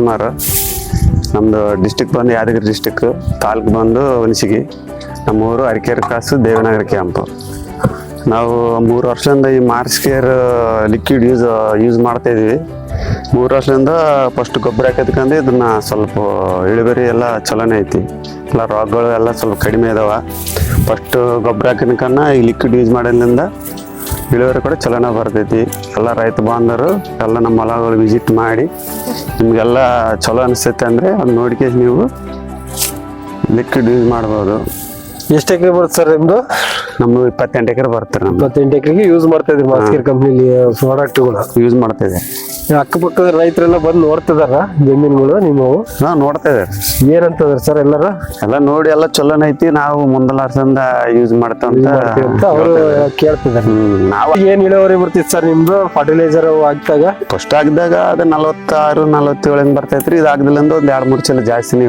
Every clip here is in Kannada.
ಸುಮಾರು ನಮ್ಮದು ಡಿಸ್ಟಿಕ್ ಬಂದು ಯಾದಗಿರಿ ಡಿಸ್ಟಿಕ್ ತಾಲೂಕು ಬಂದು ಹುಣಸಿಗಿ ನಮ್ಮ ಊರು ಅರಿಕೆರೆ ಕಾಸು ದೇವನಗರ ಕ್ಯಾಂಪು ನಾವು ಮೂರು ವರ್ಷದಿಂದ ಈ Mars care liquid use use ಮಾಡ್ತಾ ಇದೀವಿ. ಮೂರು ವರ್ಷದಿಂದ ಫಸ್ಟ್ ಗೊಬ್ಬರ ಹಾಕೋದ್ಕಂದು ಇದನ್ನ ಸ್ವಲ್ಪ ಇಳುವರಿ ಎಲ್ಲ ಚಲೋನೆ ಐತಿ. ಎಲ್ಲ ರೋಗಗಳು ಎಲ್ಲ ಸ್ವಲ್ಪ ಕಡಿಮೆ ಇದಾವೆ. ಫಸ್ಟ್ ಗೊಬ್ಬರ ಹಾಕಿದ್ಕನ್ನ ಈ ಲಿಕ್ವಿಡ್ ಯೂಸ್ ಮಾಡೋದ್ರಿಂದ ಇಳುವರಿ ಕೂಡ ಚಲನ ಬರ್ತೈತಿ. ಎಲ್ಲ ರೈತ ಬಾಂಧವರು ಎಲ್ಲ ನಮ್ಮ ಹೊಲಗಳು ವಿಸಿಟ್ ಮಾಡಿ ನಿಮಗೆಲ್ಲ ಚಲೋ ಅನಿಸ್ತೈತೆ ಅಂದರೆ ಅದು ನೋಡಿಕೆ ನೀವು ಲಿಕ್ವಿಡ್ ಯೂಸ್ ಮಾಡ್ಬೋದು. ಎಷ್ಟು ಎಕರೆ ಬರುತ್ತೆ ಸರ್ ನಿಮ್ದು? ನಮ್ಮ ಇಪ್ಪತ್ತೆಂಟು ಎಕರೆ ಬರ್ತಾರೆ ನಮ್ದು. ಇಪ್ಪತ್ತೆಂಟು ಎಕರೆಗೆ ಯೂಸ್ ಮಾಡ್ತಾ ಇದ್ರಿ ಮಾಸ್ಕೇರ್ ಕಂಪ್ನಿಲಿ ಪ್ರಾಡಕ್ಟ್ಗಳು ಯೂಸ್ ಮಾಡ್ತಾ ಇದೆ ಅಕ್ಕಪಕ್ಕದ ರೈತರೆಲ್ಲ ಬಂದು ನೋಡ್ತಿದಾರ ಜಮೀನುಗಳು ನಿಮ್ಮ ನಾವು ನೋಡ್ತಾ ಇದ್ದಾರೆ ಏನಂತದಾರ ಸರ್ ಎಲ್ಲರ? ಎಲ್ಲ ನೋಡಿ ಎಲ್ಲ ಚಲೋನ ಐತಿ ನಾವು ಮುಂದಲಾರ್ಸಂದ ಯೂಸ್ ಮಾಡ್ತಂತ ಅಂತ ಅವರು ಕೇಳ್ತಿದಾರೆ. ನಾವು ಏನ್ ಇಳುವರಿ ಬರ್ತೈತಿ ಸರ್ ನಿಮ್ದು? ಫರ್ಟಿಲೈಸರ್ ಹಾಕಿದಾಗ ಫಸ್ಟ್ ಆಗಿದಾಗ ಅದು ನಲವತ್ತಾರು ನಲವತ್ತೇಳು ಬರ್ತೈತ್ರಿ ಇದು ಆಗದಿಲ್ಲಂದ ಒಂದ್ ಎರಡ್ ಮೂರ್ ಚಲ ಜಾಸ್ತಿನೇ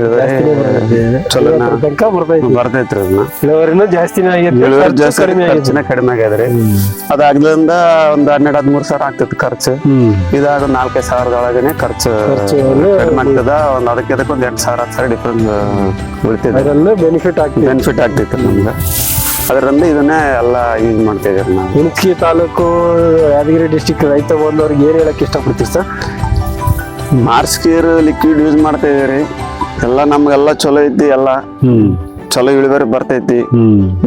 ತನಕ ಬರ್ತೈತಿ. ಬರ್ತೈತ್ರಿ ಅದನ್ನ ಇಳುವರಿನೂ ಜಾಸ್ತಿನೇ ಆಗೈತೆ ಇಳುವರಿ ಜಾಸ್ತಿ ಕಡಿಮೆ ಕಡಿಮೆ ಆಗ್ಯದ್ರಿ. ಅದಾಗ್ಲಿಂದ ಒಂದ್ ಹನ್ನೆರಡ್ ಹದಿಮೂರು ಸಾವಿರ ಆಗ್ತೈತಿ ಖರ್ಚು. ಇದಾಗ ನಾಲ್ಕೈದು ಸಾವಿರದೊಳಗನೆ ಖರ್ಚು ಖರ್ಚು ಮಾಡ್ತದ. ಒಂದು ಅದಕ್ಕೆ ಅದಕ್ಕೆ ಒಂದ್ ಎಂಟು ಸಾವಿರ ಹತ್ತು ಸಾವಿರ ಡಿಫ್ರೆನ್ಸ್ ಉಳಿತದೆ ಅದರಲ್ಲೂ ಬೆನಿಫಿಟ್ ಆಗ್ತಿದೆ ಬೆನಿಫಿಟ್ ಆಗ್ತೈತೆ ನಮ್ಗೆ. ಅದರಿಂದ ಇದನ್ನೇ ಎಲ್ಲ ಯೂಸ್ ಮಾಡ್ತಾ ಇದ್ದಾರೆ ನಾವು. ಹುಣಸಗಿ ತಾಲೂಕು ಯಾದಗಿರಿ ಡಿಸ್ಟಿಕ್ ರೈತ ಬಂದವ್ರಿಗೆ ಏನು ಹೇಳಕ್ ಇಷ್ಟಪಡ್ತೀವಿ sir? Mars care liquid use ಮಾಡ್ತಾ ಇದೀರಿ ಎಲ್ಲ ನಮ್ಗೆಲ್ಲ ಚಲೋ ಐತಿ ಎಲ್ಲ. ಚಲೋ ಇಳುವರಿ ಬರ್ತೈತಿ.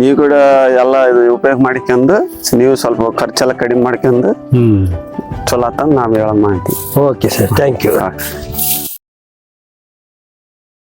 ನೀವು ಕೂಡ ಎಲ್ಲ ಇದು ಉಪಯೋಗ ಮಾಡಿಕೊಂಡು ನೀವು ಸ್ವಲ್ಪ ಖರ್ಚೆಲ್ಲ ಕಡಿಮೆ ಮಾಡ್ಕೊಂಡು ಚಲೋ ಆತ ನಾವು ಹೇಳ ಮಾಡ್ತೀವಿ ಓಕೆ ಸರ್ ಥ್ಯಾಂಕ್ ಯು